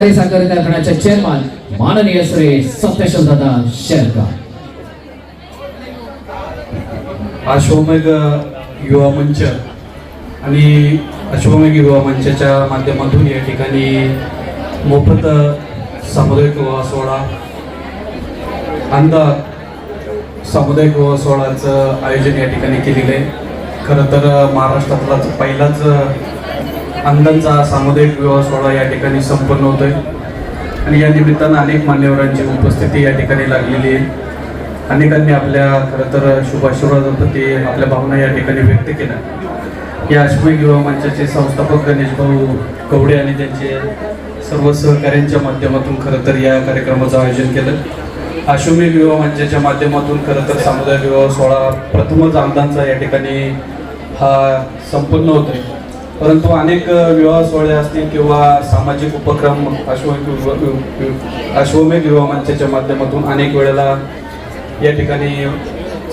साखर कारखान्याचे चेअरमन माननीय श्री सत्यशील दादा शेरकर. अश्वमेघ युवा मंच आणि अश्वमेघ युवा मंचाच्या माध्यमातून या ठिकाणी मोफत सामुदायिक विवाह सोहळा अंदा सामुदायिक विवाह सोहळ्याचं आयोजन या ठिकाणी केलेलं आहे. खरं तर महाराष्ट्रातलाच पहिलाच अंधांचा सामुदायिक विवाह सोहळा या ठिकाणी संपन्न होतोय. आणि या निमित्तानं अनेक मान्यवरांची उपस्थिती या ठिकाणी लागलेली आहे. अनेकांनी आपल्या खरं तर शुभाशीर्वादाप्रती आपल्या भावना या ठिकाणी व्यक्त केल्या. या अश्विक युवा मंचाचे संस्थापक गणेश भाऊ कवडे आणि त्यांचे सर्व सहकाऱ्यांच्या माध्यमातून खरं तर या कार्यक्रमाचं आयोजन केलं. अश्वमेघ युवा मंचाच्या माध्यमातून खरं तर सामुदायिक विवाह सोहळा प्रथमच आमदांचा या ठिकाणी हा संपन्न होतोय. परंतु अनेक विवाह सोहळे असतील किंवा सामाजिक उपक्रम अश्वमेघ युवा- अश्वमेघ युवा मंचाच्या माध्यमातून अनेक वेळेला या ठिकाणी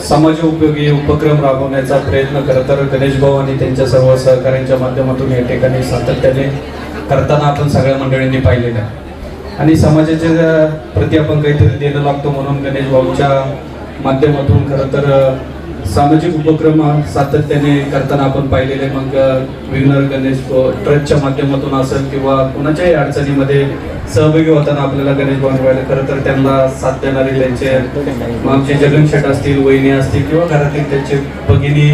समाज उपयोगी उपक्रम राबवण्याचा प्रयत्न खरं तर गणेश भाऊ आणि त्यांच्या सर्व सहकाऱ्यांच्या माध्यमातून या ठिकाणी सातत्याने करताना आपण सगळ्या मंडळींनी पाहिलेलं आहे. आणि समाजाच्या प्रती आपण काहीतरी देणं लागतो म्हणून गणेश भाऊच्या माध्यमातून खरं तर सामाजिक उपक्रम सातत्याने करताना आपण पाहिलेले मग विघ्नर गणेश ट्रस्टच्या माध्यमातून असेल किंवा कुणाच्याही अडचणीमध्ये सहभागी होताना आपल्याला गणेश भाऊ खरं तर त्यांना साथ देणारे त्यांचे आमचे जगनशेट असतील वहिनी असतील किंवा घरातील त्यांचे भगिनी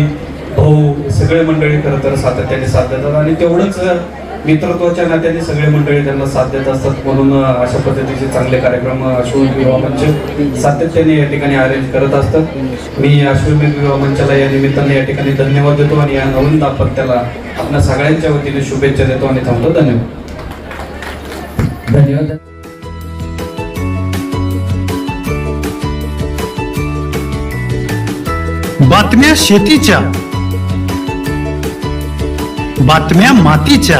भाऊ सगळे मंडळी खरं तर सातत्याने साथ देतात. आणि तेवढंच मित्रत्वाच्या नात्याने सगळे मंडळी त्यांना साथ देत असतात. म्हणून अशा पद्धतीचे चांगले कार्यक्रम अश्वमेध विवाह मंच सातत्याने या ठिकाणी अरेंज करत असतात. मी अश्वमेध विवाह मंचाला या निमित्ताने या ठिकाणी धन्यवाद देतो आणि या नवीन दाम्पत्याला आपल्या सगळ्यांच्या वतीने शुभेच्छा देतो आणि थांबतो. धन्यवाद. धन्यवाद. बातम्या शेतीच्या बातम्या मातीच्या.